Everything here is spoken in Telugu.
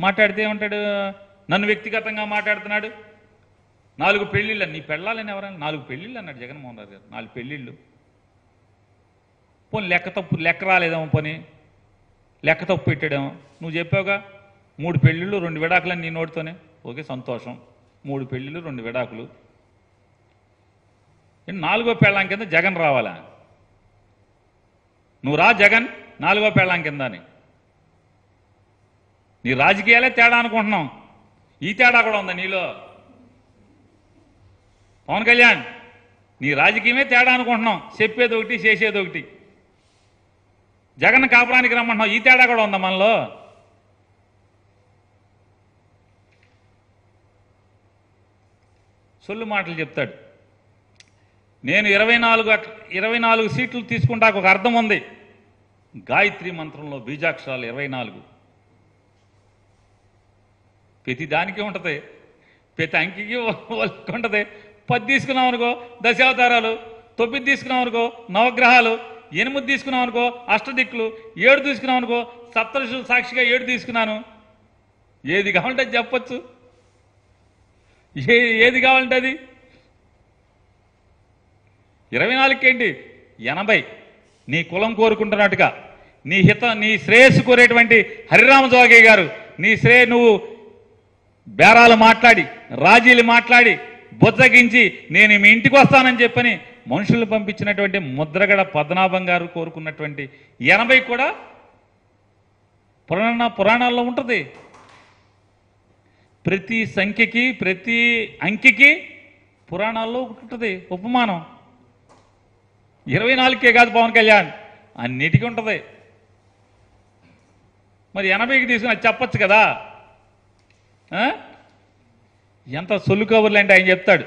మాట్లాడితే ఏమంటాడు? నన్ను వ్యక్తిగతంగా మాట్లాడుతున్నాడు. నాలుగు పెళ్ళిళ్ళు నీ పెళ్ళాలని ఎవరైనా నాలుగు పెళ్ళిళ్ళు అన్నాడు జగన్మోహన్ రెడ్డి గారు. నాలుగు పెళ్ళిళ్ళు. పోనీ లెక్క తప్పు లెక్క రాలేదేమో పని. లెక్క తప్పు పెట్టాడేమో. నువ్వు చెప్పావుగా మూడు పెళ్ళిళ్ళు రెండు విడాకులని నీ నోటితోనే. ఓకే సంతోషం. మూడు పెళ్ళిళ్ళు రెండు విడాకులు. నాలుగో పెళ్ళాం కింద జగన్ రావాలా? నువ్వు రా జగన్ నాలుగో పెళ్ళాం కింద అని. నీ రాజకీయాలే తేడా అనుకుంటున్నాం. ఈ తేడా కూడా ఉందా నీలో? పవన్ కళ్యాణ్ నీ రాజకీయమే తేడా అనుకుంటున్నాం. చెప్పేది ఒకటి చేసేది ఒకటి. జగన్ కాపురానికి రమ్మంటున్నాం ఈ తేడా కూడా ఉందా మనలో? సొల్లు మాటలు చెప్తాడు. నేను ఇరవై నాలుగు ఇరవై నాలుగు సీట్లు తీసుకుంటాకు ఒక అర్థం ఉంది. గాయత్రి మంత్రంలో బీజాక్షరాలు ఇరవై నాలుగు. ప్రతి దానికి ఉంటుంది. ప్రతి అంకికి వాళ్ళకి ఉంటుంది. పది తీసుకున్నాం అనుకో దశావతారాలు తొమ్మిది తీసుకున్నాం అనుకో నవగ్రహాలు ఎనిమిది తీసుకున్నాం అనుకో అష్టదిక్కులు ఏడు తీసుకున్నాం అనుకో సప్తరుషులు సాక్షిగా ఏడు తీసుకున్నాను. ఏది కావాలంటే అది చెప్పొచ్చు. ఏ ఏది కావాలంటే అది? ఇరవై నాలుగుకేంటి ఎనభై. నీ కులం కోరుకుంటున్నట్టుగా. నీ హిత నీ శ్రేయస్సు కోరేటువంటి హరిరామ జోగయ్య గారు నీ శ్రేయ నువ్వు బేరాలు మాట్లాడి రాజీలు మాట్లాడి బుజ్జగించి నేను మీ ఇంటికి వస్తానని చెప్పని మనుషులు పంపించినటువంటి ముద్రగడ పద్మనాభం గారు కోరుకున్నటువంటి ఎనభై కూడా పురాణ పురాణాల్లో ఉంటుంది. ప్రతి సంఖ్యకి ప్రతి అంకెకి పురాణాల్లో ఒకటి ఉంటుంది ఉపమానం. ఇరవై నాలుగుకే కాదు పవన్ కళ్యాణ్ అన్నిటికీ ఉంటుంది. మరి ఎనభైకి తీసుకుని అది చెప్పచ్చు కదా? ఎంత సొల్లు కబుర్లు అంటే ఆయన చెప్తాడు.